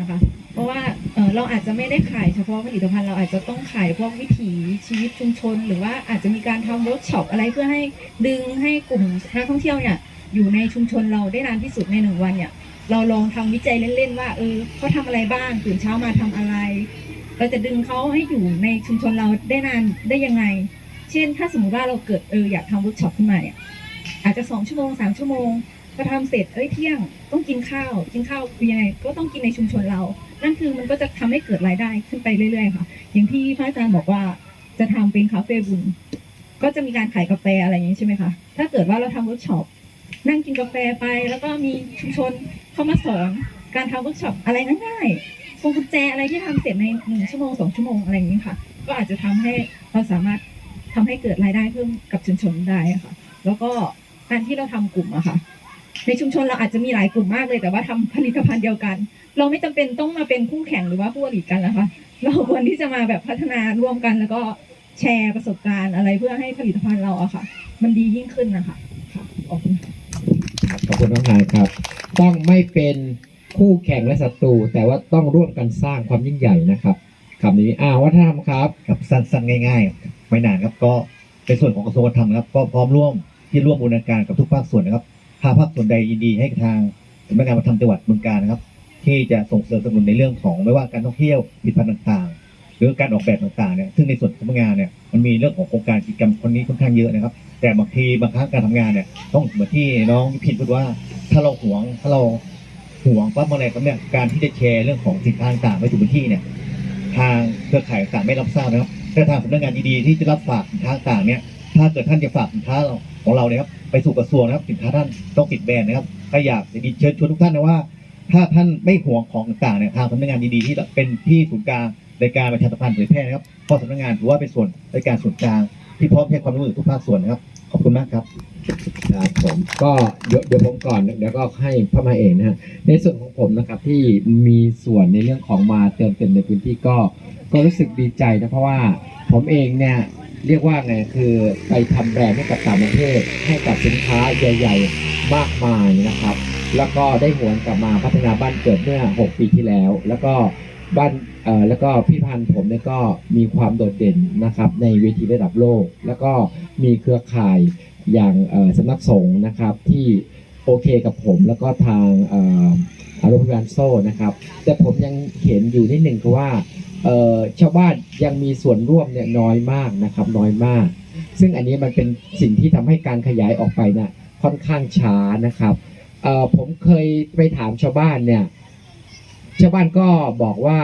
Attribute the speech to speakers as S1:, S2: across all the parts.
S1: นะคะเพราะว่าเเราอาจจะไม่ได้ขายเฉพาะผลิตภัณฑ์เราอาจจะต้องขายพวกวิถีชีวิตชุมชน หรือว่าอาจจะมีการทำเวิร์กช็อปอะไรเพื่อให้ดึงให้กลุ่มนักท่องเที่ยวเนี่ยอยู่ในชุมชนเราได้นานที่สุดในหนึ่งวันเนี่ยเราลองทำวิจัยเล่นๆว่าเออเขาทำอะไรบ้างตื่นเช้ามาทำอะไร เราจะดึงเขาให้อยู่ในชุมชนเราได้นานได้ยังไง เช่น ถ้าสมมติว่าเราเกิดเอออยากทำเวิร์กช็อปขึ้นมาเนี่ยอาจจะสองชั่วโมงสามชั่วโมง ก็ทำเสร็จเอ้ยเที่ยงต้องกินข้าวกินข้าวคือยังไงก็ต้องกินในชุมชนเรา นั่นคือมันก็จะทำให้เกิดรายได้ขึ้นไปเรื่อยๆค่ะ อย่างที่พระอาจารย์บอกว่าจะทำเป็นคาเฟ่บุญก็จะมีการขายกาแฟอะไรอย่างนี้ใช่ไหมคะถ้าเกิดว่าเราทำเวิร์กช็อปนั่งกินกาแฟไป แล้วก็มีชุมชนเข้ามาสอนการทำเวิร์กช็อปอะไรง่ายๆพวงกุญแจอะไรที่ทำเสร็จในหนึ่งชั่วโมงสองชั่วโมงอะไรอย่างนี้ค่ะ ก็อาจจะทำให้เราสามารถทำให้เกิดรายได้เพิ่มกับชุมชนได้ค่ะ แล้วก็การที่เราทำกลุ่มอะค่ะ ในชุมชนเราอาจจะมีหลายกลุ่มมากเลย แต่ว่าทำผลิตภัณฑ์เดียวกัน เราไม่จำเป็นต้องมาเป็นคู่แข่งหรือว่าคู่อริกันนะคะเราควรที่จะมาแบบพัฒนาร่วมกัน แล้วก็แชร์ประสบการณ์อะไรเพื่อให้ผลิตภัณฑ์เราอะค่ะ มันดียิ่งขึ้นนะคะค่ะขอบคุณค่ะ
S2: ครับขอบคุณน้องนายครับ ต้องไม่เป็นคู่แข่งและศัตรูแต่ว่าต้องร่วมกันสร้างความยิ่งใหญ่นะครับคำนี้อ่าวัฒนธรรมครับ
S3: ครับสั้นๆง่ายๆไม่นานครับก็เป็นส่วนของกระทรวงวัฒนธรรมนะครับก็พร้อมร่วมที่ร่วมบูรณาการกับทุกภาคส่วนนะครับ ถ้าภาคส่วนใดยินดีให้ทางสำนักงานวัฒนธรรมจังหวัดบึงกาฬนะครับ ที่จะส่งเสริมสนับสนุนในเรื่องของไม่ว่าการท่องเที่ยวผลิตภัณฑ์ต่างๆ หรือการออกแบบต่างๆเนี่ยซึ่งในส่วนของสำนักงานเนี่ยมันมีเรื่องของโครงการกิจกรรมคนนี้ค่อนข้างเยอะนะครับ แต่บางทีบางครั้งการทำงานเนี่ยต้องเหมือนที่น้องพินพูดว่า ถ้าเราหวงถ้าเราหวงปั๊บอะไรครับเนี่ยการที่จะแชร์เรื่องของสินค้าต่างๆไปสู่พื้นที่เนี่ยทางเครือข่ายต่างไม่รับทราบนะครับแต่ทางสำนักงานดีๆที่จะรับฝากสินค้าต่างๆเนี่ย ถ้าเกิดท่านจะฝากสินค้าของเราเนี่ยครับไปสู่กระทรวงนะครับสินค้าท่านต้องติดแบรนด์นะครับก็อยากจะเชิญชวนทุกท่านนะว่า ถ้าท่านไม่ห่วงของต่างๆเนี่ยทางสำนักงานดีๆที่เป็นที่ศูนย์กลางในการประชาสัมพันธ์เผยแพร่นะครับเพราะสำนักงานถือว่าเป็นส่วนในการส่วนกลางที่พร้อมให้ความร่วมมือทุกภาคส่วนนะครับ ขอบคุณมากครับ
S2: ครับผมก็เดี๋ยวเดี๋ยวผมก่อนเดี๋ยวก็ให้พ่อมาเองนะฮะในส่วนของผมนะครับที่มีส่วนในเรื่องของมาเติมเต็มในพื้นที่ก็ก็รู้สึกดีใจนะเพราะว่าผมเองเนี่ย เรียกว่าไงคือไปทำแบรนด์ให้กับต่างประเทศให้กับสินค้าใหญ่ ๆ มากมายนะครับ แล้วก็ได้หวนกลับมาพัฒนาบ้านเกิดเมื่อ 6 ปีที่แล้ว แล้วก็บ้านเอ่อแล้วก็พี่พันธ์ผมเนี่ยก็มีความโดดเด่นนะครับในเวทีระดับโลก แล้วก็มีเครือข่ายอย่างสำนักสงฆ์นะครับที่โอเคกับผมแล้วก็ทางอ่อโรงพยาบาลโซ่นะครับ แต่ผมยังเห็นอยู่นิดหนึ่งคือว่าเอ่อ ชาวบ้านยังมีส่วนร่วมเนี่ยน้อยมากนะครับน้อยมาก ซึ่งอันนี้มันเป็นสิ่งที่ทำให้การขยายออกไปน่ะค่อนข้างช้านะครับผมเคยไปถามชาวบ้านเนี่ยชาวบ้านก็บอกว่า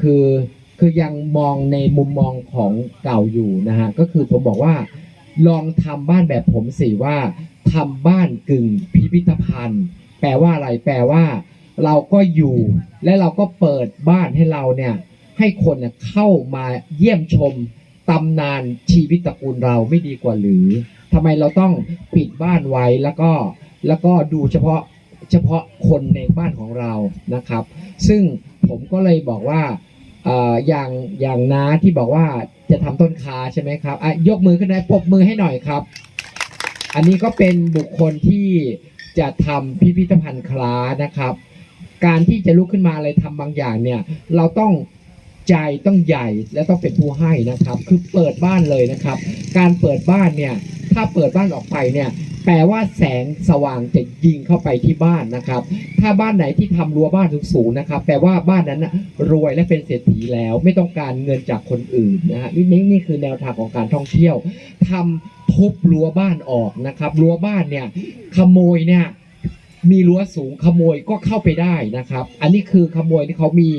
S2: คือคือยังมองในมุมมองของเก่าอยู่นะฮะก็คือผมบอกว่าลองทำบ้านแบบผมสิว่าทำบ้านกึ่งพิพิธภัณฑ์ แปลว่าอะไรแปลว่า เราก็อยู่และเราก็เปิดบ้านให้เราเนี่ยให้คนเนี่ยเข้ามาเยี่ยมชมตำนานชีวิตตระกูลเราไม่ดีกว่าหรือทำไมเราต้องปิดบ้านไว้แล้วก็แล้วก็ดูเฉพาะเฉพาะคนในบ้านของเรานะครับ ซึ่งผมก็เลยบอกว่าอย่างอย่างน้าที่บอกว่าจะทำต้นคาใช่ไหมครับยกมือขึ้นได้ปรบมือให้หน่อยครับ อันนี้ก็เป็นบุคคลที่จะทำพิพิธภัณฑ์คล้านะครับ การที่จะลุกขึ้นมาอะไรทำบางอย่างเนี่ย เราต้องใจต้องใหญ่และต้องเป็นผู้ให้นะครับ คือเปิดบ้านเลยนะครับ การเปิดบ้านเนี่ย ถ้าเปิดบ้านออกไปเนี่ยแปลว่าแสงสว่างจะยิงเข้าไปที่บ้านนะครับ ถ้าบ้านไหนที่ทำรั้วบ้านสูงๆนะครับ แปลว่าบ้านนั้นนะรวยและเป็นเศรษฐีแล้ว ไม่ต้องการเงินจากคนอื่นนะฮะนี่นี่นี่คือแนวทางของการท่องเที่ยวทำทุบรั้วบ้านออกนะครับ รั้วบ้านเนี่ยขโมยเนี่ย มีรั้วสูงขโมยก็เข้าไปได้นะครับ อันนี้คือขโมยที่เขามี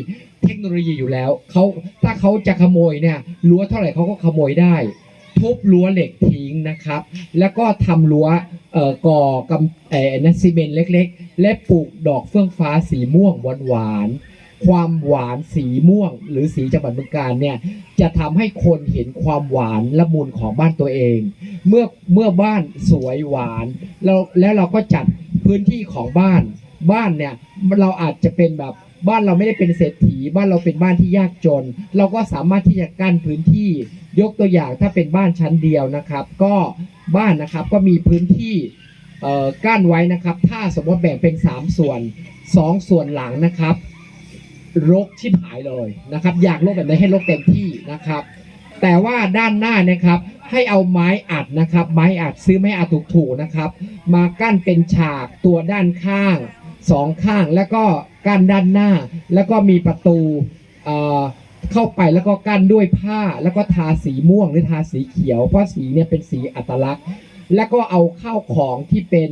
S2: เทคโนโลยีอยู่แล้วเขาถ้าเขาจะขโมยเนี่ยรั้วเท่าไหร่เขาก็ขโมยได้ ทุบรั้วเหล็กทิ้งนะครับ แล้วก็ทำรั้วเอ่อก่อกำเอ่อนซีเมนต์เล็ก ๆ และปลูกดอกเฟื่องฟ้าสีม่วงหวานๆความหวานสีม่วง หรือสีจังหวัดบึงกาฬเนี่ยจะทำให้คนเห็นความหวานละมุนของบ้านตัวเอง เมื่อเมื่อบ้านสวยหวานแล้วแล้วเราก็จัด พื้นที่ของบ้านบ้านเนี่ยเราอาจจะเป็นแบบบ้านเราไม่ได้เป็นเศรษฐี บ้านเราเป็นบ้านที่ยากจน เราก็สามารถที่จะกั้นพื้นที่ ยกตัวอย่างถ้าเป็นบ้านชั้นเดียวนะครับ ก็บ้านนะครับก็มีพื้นที่เอ่อกั้นไว้นะครับ ถ้าสมมติแบ่งเป็น 3 ส่วน 2 ส่วนหลังนะครับรกชิบหายเลยนะครับ อยากรกแบบไหนให้รกเต็มที่นะครับ แต่ว่าด้านหน้านะครับ ให้เอาไม้อัดนะครับ ไม้อัดซื้อไม้อัดถูกๆนะครับ มากั้นเป็นฉากตัวด้านข้างสองข้างแล้วก็กั้นด้านหน้า แล้วก็มีประตูเอ่อเข้าไปแล้วก็กั้นด้วยผ้าแล้วก็ทาสีม่วงหรือทาสีเขียว เพราะสีเนี่ยเป็นสีอัตลักษณ์ แล้วก็เอาข้าวของที่เป็น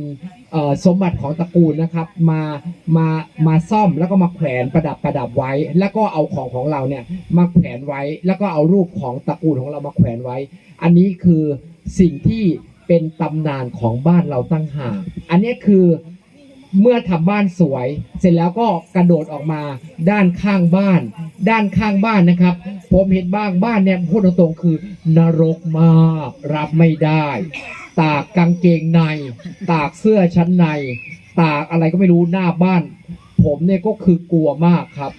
S2: เอ่อสมบัติของตระกูลนะครับมามามาซ่อมแล้วก็มาแขวนประดับประดับไว้ แล้วก็เอาของของเราเนี่ยมาแขวนไว้ แล้วก็เอารูปของตระกูลของเรามาแขวนไว้ อันนี้คือสิ่งที่เป็นตำนานของบ้านเราตั้งห่างอันนี้คือเมื่อทำบ้านสวย เสร็จแล้วก็กระโดดออกมาด้านข้างบ้าน ด้านข้างบ้านนะครับ ผมเห็นบ้างบ้านเนี่ยพูดตรงๆคือนรกมากรับไม่ได้ ตากกางเกงใน ตากเสื้อชั้นใน ตากอะไรก็ไม่รู้หน้าบ้าน ผมเนี่ยก็คือกลัวมากครับ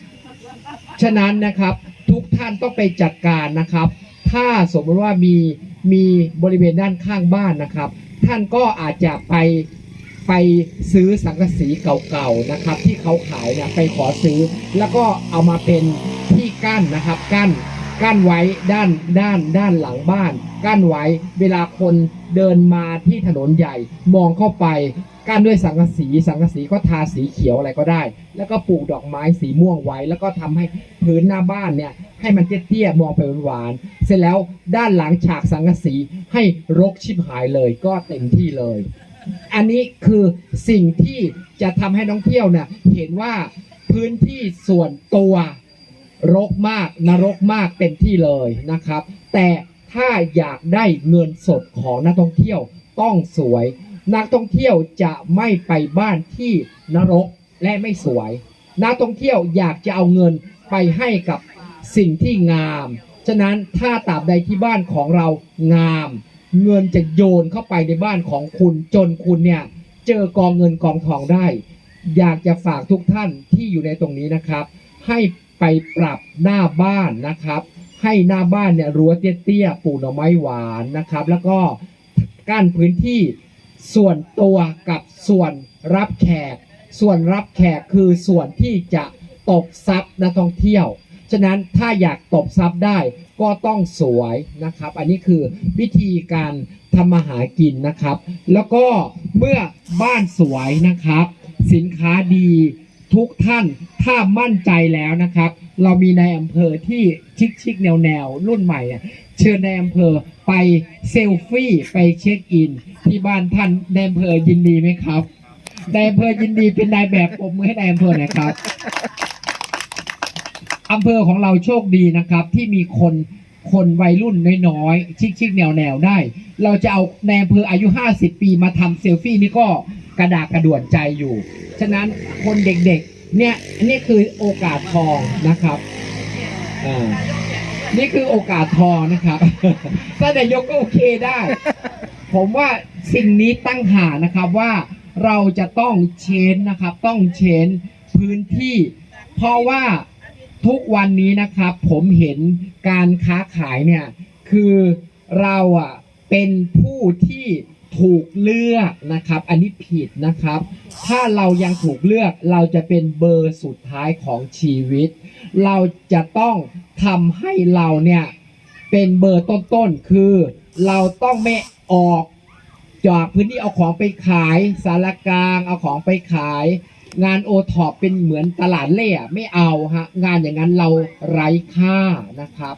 S2: ฉะนั้นนะครับทุกท่านต้องไปจัดการนะครับ ถ้าสมมติว่ามีมีบริเวณด้านข้างบ้านนะครับ ท่านก็อาจจะไปไปซื้อสังกะสีเก่าๆนะครับ ที่เขาขายเนี่ยไปขอซื้อ แล้วก็เอามาเป็นที่กั้นนะครับกั้นกั้นไว้ด้านด้านด้านหลังบ้าน กั้นไว้เวลาคนเดินมาที่ถนนใหญ่มองเข้าไปกั้นด้วยสังกะสีสังกะสีก็ทาสีเขียวอะไรก็ได้ แล้วก็ปลูกดอกไม้สีม่วงไว้ แล้วก็ทำให้พื้นหน้าบ้านเนี่ย ให้มันเตี้ยๆมองไปหวานๆเสร็จแล้วด้านหลังฉากสังกะสีให้รกชิบหายเลยก็เต็มที่เลย อันนี้คือสิ่งที่จะทำให้นักท่องเที่ยวเนี่ยเห็นว่าพื้นที่ส่วนตัวรกมากนรกมากเต็มที่เลยนะครับ แต่ถ้าอยากได้เงินสดของนักท่องเที่ยวต้องสวย นักท่องเที่ยวจะไม่ไปบ้านที่นรกและไม่สวย นักท่องเที่ยวอยากจะเอาเงินไปให้กับ สิ่งที่งาม ฉะนั้นถ้าตราบใดที่บ้านของเรางาม เงินจะโยนเข้าไปในบ้านของคุณจนคุณเนี่ยเจอกองเงินกองทองได้ อยากจะฝากทุกท่านที่อยู่ในตรงนี้นะครับ ให้ไปปรับหน้าบ้านนะครับ ให้หน้าบ้านเนี่ยรั้วเตี้ยๆปลูกหน่อไม้หวานนะครับ แล้วก็กั้นพื้นที่ส่วนตัวกับส่วนรับแขก ส่วนรับแขกคือส่วนที่จะตบซับนักท่องเที่ยว ฉะนั้นถ้าอยากตบซับได้ก็ต้องสวยนะครับ อันนี้คือวิธีการทำมาหากินนะครับ แล้วก็เมื่อบ้านสวยนะครับ สินค้าดีทุกท่านถ้ามั่นใจแล้วนะครับ เรามีในอำเภอที่ชิคชิคแนวแนวรุ่นใหม่ เชิญในอำเภอไปเซลฟี่ไปเช็คอิน ที่บ้านท่านในอำเภอยินดีไหมครับในอำเภอยินดีเป็นนายแบบผมมือให้ในอำเภอหน่อยครับ อำเภอของเราโชคดีนะครับ ที่มีคนคนวัยรุ่นน้อยๆชิคๆแนวๆได้ เราจะเอาในอำเภออายุ 50 ปีมาทำเซลฟี่นี่ก็กระดากกระด่วนใจอยู่ ฉะนั้นคนเด็กๆ เนี่ยนี่คือโอกาสทองนะครับอ่านี่คือโอกาสทองนะครับถ้านายกก็โอเคได้ ผมว่าสิ่งนี้ตั้งหานะครับว่าเราจะต้องเชนนะครับ ต้องเชนพื้นที่ เพราะว่า ทุกวันนี้นะครับ ผมเห็นการค้าขายเนี่ย คือเราอะเป็นผู้ที่ถูกเลือกนะครับ อันนี้ผิดนะครับ ถ้าเรายังถูกเลือกเราจะเป็นเบอร์สุดท้ายของชีวิต เราจะต้องทำให้เราเนี่ยเป็นเบอร์ต้นๆ คือเราต้องไม่ออกจากพื้นที่เอาของไปขายสารกลางเอาของไปขาย งานโอท็อปเป็นเหมือนตลาดเล่ไม่เอาฮะ งานอย่างนั้นเราไร้ค่านะครับ